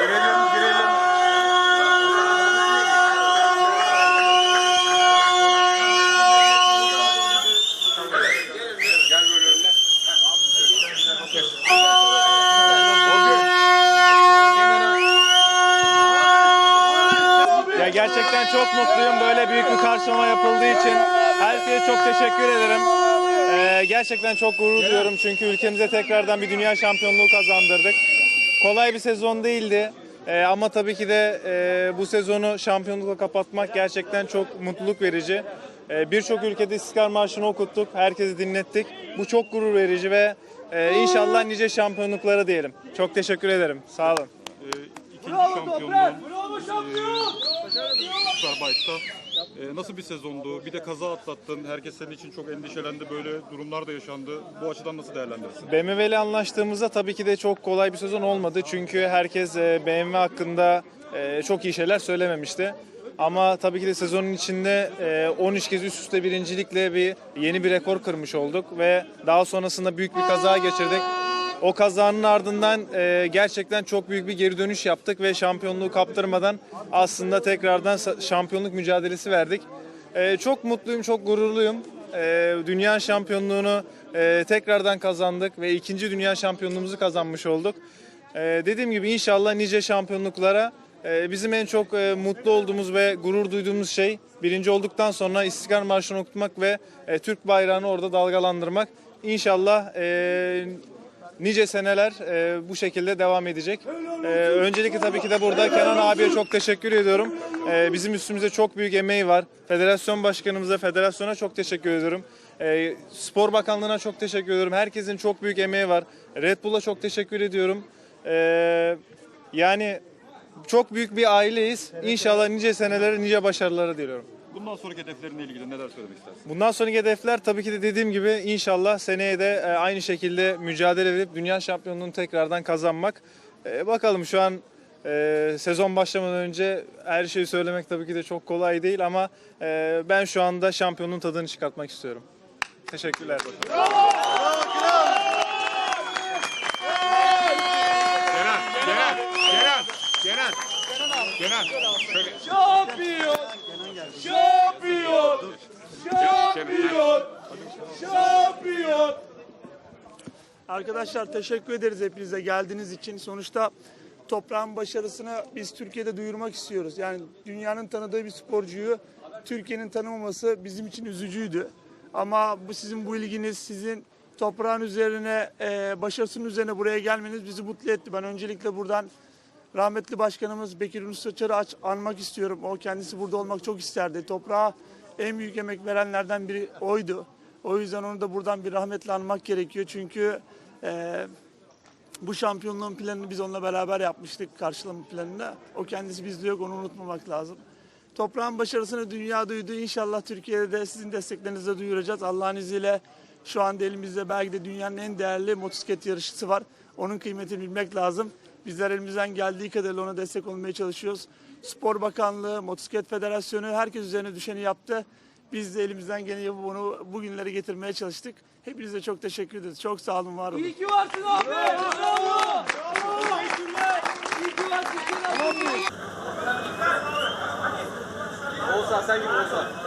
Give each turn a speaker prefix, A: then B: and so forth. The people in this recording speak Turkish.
A: Girelim, girelim. Gel böyle önüne.
B: Ya gerçekten çok mutluyum böyle büyük bir karşılama yapıldığı için. Herkese çok teşekkür ederim. Ee, gerçekten çok gurur duyuyorum çünkü ülkemize tekrardan bir dünya şampiyonluğu kazandırdık. Kolay bir sezon değildi. Ee, ama tabii ki de e, bu sezonu şampiyonlukla kapatmak gerçekten çok mutluluk verici. Ee, Birçok ülkede İstiklal Marşı'nı okuttuk, herkesi dinlettik. Bu çok gurur verici ve e, inşallah nice şampiyonluklara diyelim. Çok teşekkür ederim. Sağ olun.
C: Ee, ikinci şampiyonluğun e, Superbike'da. Ee, nasıl bir sezondu? Bir de kaza atlattın. Herkes senin için çok endişelendi. Böyle durumlar da yaşandı. Bu açıdan nasıl değerlendirirsin?
B: BMW ile anlaştığımızda tabii ki de çok kolay bir sezon olmadı. Çünkü herkes e, BMW hakkında e, çok iyi şeyler söylememişti. Ama tabii ki de sezonun içinde e, 13 kez üst üste birincilikle bir yeni bir rekor kırmış olduk ve daha sonrasında büyük bir kaza geçirdik. O kazanın ardından e, gerçekten çok büyük bir geri dönüş yaptık ve şampiyonluğu kaptırmadan aslında tekrardan şampiyonluk mücadelesi verdik. E, çok mutluyum, çok gururluyum. E, dünya şampiyonluğunu e, tekrardan kazandık ve ikinci dünya şampiyonluğumuzu kazanmış olduk. E, dediğim gibi inşallah nice şampiyonluklara e, bizim en çok e, mutlu olduğumuz ve gurur duyduğumuz şey birinci olduktan sonra İstiklal Marşı'nı okutmak ve e, Türk bayrağını orada dalgalandırmak. İnşallah nice seneler e, bu şekilde devam edecek. E, öncelikle tabii ki de burada Kenan abiye çok teşekkür ediyorum. E, bizim üstümüzde çok büyük emeği var. Federasyon başkanımıza, federasyona çok teşekkür ediyorum. E, Spor Bakanlığı'na çok teşekkür ediyorum. Herkesin çok büyük emeği var. Red Bull'a çok teşekkür ediyorum. E, yani çok büyük bir aileyiz. İnşallah nice senelere, nice başarılara diliyorum.
C: Bundan sonraki hedeflerinle ilgili neler söylemek istersin?
B: Bundan sonraki hedefler tabii ki de dediğim gibi inşallah seneye de e, aynı şekilde mücadele edip dünya şampiyonluğunu tekrardan kazanmak. E, bakalım şu an e, sezon başlamadan önce her şeyi söylemek tabii ki de çok kolay değil ama e, ben şu anda şampiyonluğun tadını çıkartmak istiyorum. Teşekkürler.
A: Kenan, Kenan, Kenan, Kenan. Kenan, şöyle.
D: Şampiyon! Şampiyon! Şampiyon! Şampiyon! Arkadaşlar teşekkür ederiz hepinize geldiğiniz için. Sonuçta toprağın başarısını biz Türkiye'de duyurmak istiyoruz. Yani dünyanın tanıdığı bir sporcuyu Türkiye'nin tanımaması bizim için üzücüydü. Ama bu sizin bu ilginiz, sizin toprağın üzerine, e, başarısının üzerine buraya gelmeniz bizi mutlu etti. Ben öncelikle buradan Rahmetli başkanımız Bekir Yunus Açar'ı aç, anmak istiyorum. O kendisi burada olmak çok isterdi. Toprağa en büyük emek verenlerden biri oydu. O yüzden onu da buradan bir rahmetle anmak gerekiyor. Çünkü eee, bu şampiyonluğun planını biz onunla beraber yapmıştık karşılama planını. O kendisi bizde yok onu unutmamak lazım. Toprağın başarısını dünya duydu. İnşallah Türkiye'de de sizin desteklerinizle duyuracağız. Allah'ın izniyle şu anda elimizde belki de dünyanın en değerli motosiklet yarışçısı var. Onun kıymetini bilmek lazım. Bizler elimizden geldiği kadarıyla ona destek olmaya çalışıyoruz. Spor Bakanlığı, Motosiklet Federasyonu herkes üzerine düşeni yaptı. Biz de elimizden geleni yapıp onu bugünlere getirmeye çalıştık. Hepinize çok teşekkür ederiz. Çok sağ olun, var olun.
E: İyi ki varsın abi. Bravo. Teşekkürler. İyi ki varsın.
A: Olsa sen gibi olsa.